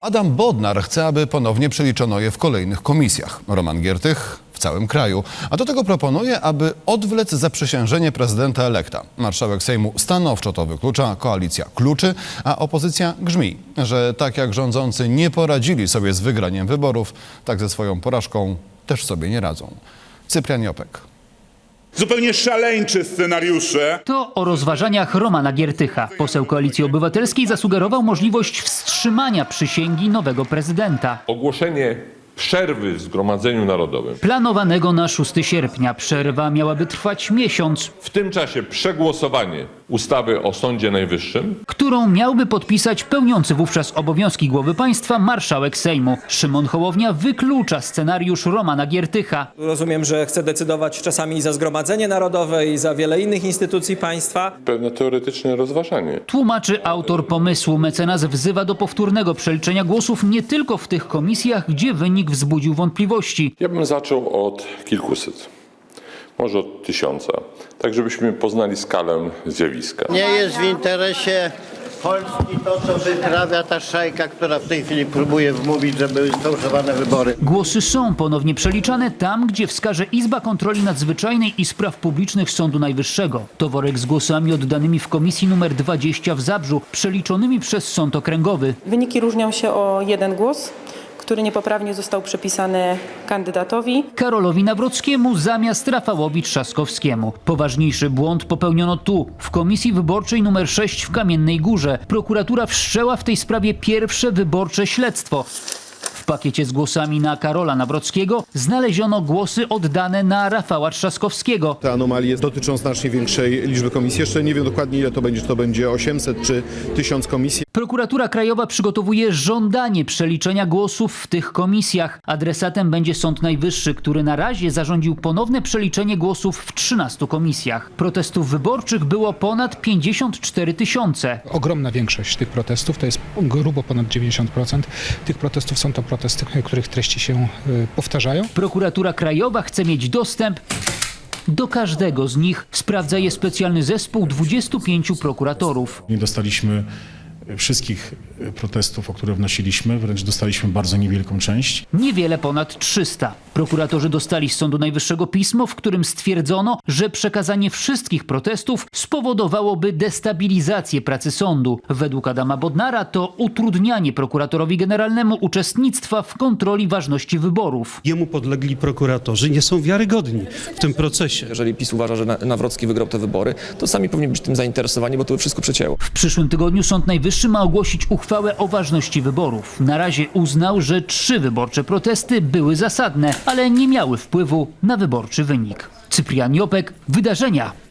Adam Bodnar chce, aby ponownie przeliczono je w kolejnych komisjach. Roman Giertych w całym kraju. A do tego proponuje, aby odwlec zaprzysiężenie prezydenta elekta. Marszałek Sejmu stanowczo to wyklucza, koalicja kluczy, a opozycja grzmi, że tak jak rządzący nie poradzili sobie z wygraniem wyborów, tak ze swoją porażką też sobie nie radzą. Cyprian Jopek. Zupełnie szaleńcze scenariusze. To o rozważaniach Romana Giertycha. Poseł Koalicji Obywatelskiej zasugerował możliwość wstrzymania przysięgi nowego prezydenta. ogłoszenie przerwy w Zgromadzeniu Narodowym. Planowanego na 6 sierpnia przerwa miałaby trwać miesiąc, W tym czasie przegłosowanie ustawy o Sądzie Najwyższym. którą miałby podpisać pełniący wówczas obowiązki głowy państwa marszałek Sejmu. Szymon Hołownia wyklucza scenariusz Romana Giertycha. Rozumiem, że chce decydować czasami za Zgromadzenie Narodowe i za wiele innych instytucji państwa. Pewne teoretyczne rozważanie. Tłumaczy autor pomysłu. Mecenas wzywa do powtórnego przeliczenia głosów nie tylko w tych komisjach, gdzie wynik wzbudził wątpliwości. Ja bym zaczął od kilkuset, może od tysiąca, tak żebyśmy poznali skalę zjawiska. Nie jest w interesie Polski to, co wyprawia ta szajka, która w tej chwili próbuje wmówić, że były sfałszowane wybory. Głosy są ponownie przeliczane tam, gdzie wskaże Izba Kontroli Nadzwyczajnej i Spraw Publicznych Sądu Najwyższego. To worek z głosami oddanymi w komisji numer 20 w Zabrzu, przeliczonymi przez Sąd Okręgowy. Wyniki różnią się o jeden głos, który niepoprawnie został przypisany kandydatowi. Karolowi Nawrockiemu zamiast Rafałowi Trzaskowskiemu. Poważniejszy błąd popełniono tu, w Komisji Wyborczej nr 6 w Kamiennej Górze. Prokuratura wszczęła w tej sprawie pierwsze wyborcze śledztwo. W pakiecie z głosami na Karola Nawrockiego znaleziono głosy oddane na Rafała Trzaskowskiego. Te anomalie dotyczą znacznie większej liczby komisji. Jeszcze nie wiem dokładnie ile to będzie, czy to będzie 800 czy 1000 komisji. Prokuratura Krajowa przygotowuje żądanie przeliczenia głosów w tych komisjach. Adresatem będzie Sąd Najwyższy, który na razie zarządził ponowne przeliczenie głosów w 13 komisjach. Protestów wyborczych było ponad 54 tysiące. Ogromna większość tych protestów, to jest grubo ponad 90% tych protestów są to protesty, których treści się y, powtarzają. Prokuratura Krajowa chce mieć dostęp do każdego z nich. Sprawdza je specjalny zespół 25 prokuratorów. Nie dostaliśmy wszystkich protestów, o które wnosiliśmy, wręcz dostaliśmy bardzo niewielką część. Niewiele ponad 300. Prokuratorzy dostali z Sądu Najwyższego pismo, w którym stwierdzono, że przekazanie wszystkich protestów spowodowałoby destabilizację pracy sądu. Według Adama Bodnara to utrudnianie prokuratorowi generalnemu uczestnictwa w kontroli ważności wyborów. Jemu podlegli prokuratorzy nie są wiarygodni w tym procesie. Jeżeli PiS uważa, że Na- Nawrocki wygrał te wybory, to sami powinni być tym zainteresowani, bo to by wszystko przecięło. W przyszłym tygodniu Sąd Najwyższy ma ogłosić uchwałę o ważności wyborów. Na razie uznał, że trzy wyborcze protesty były zasadne, ale nie miały wpływu na wyborczy wynik. Cyprian Jopek, Wydarzenia.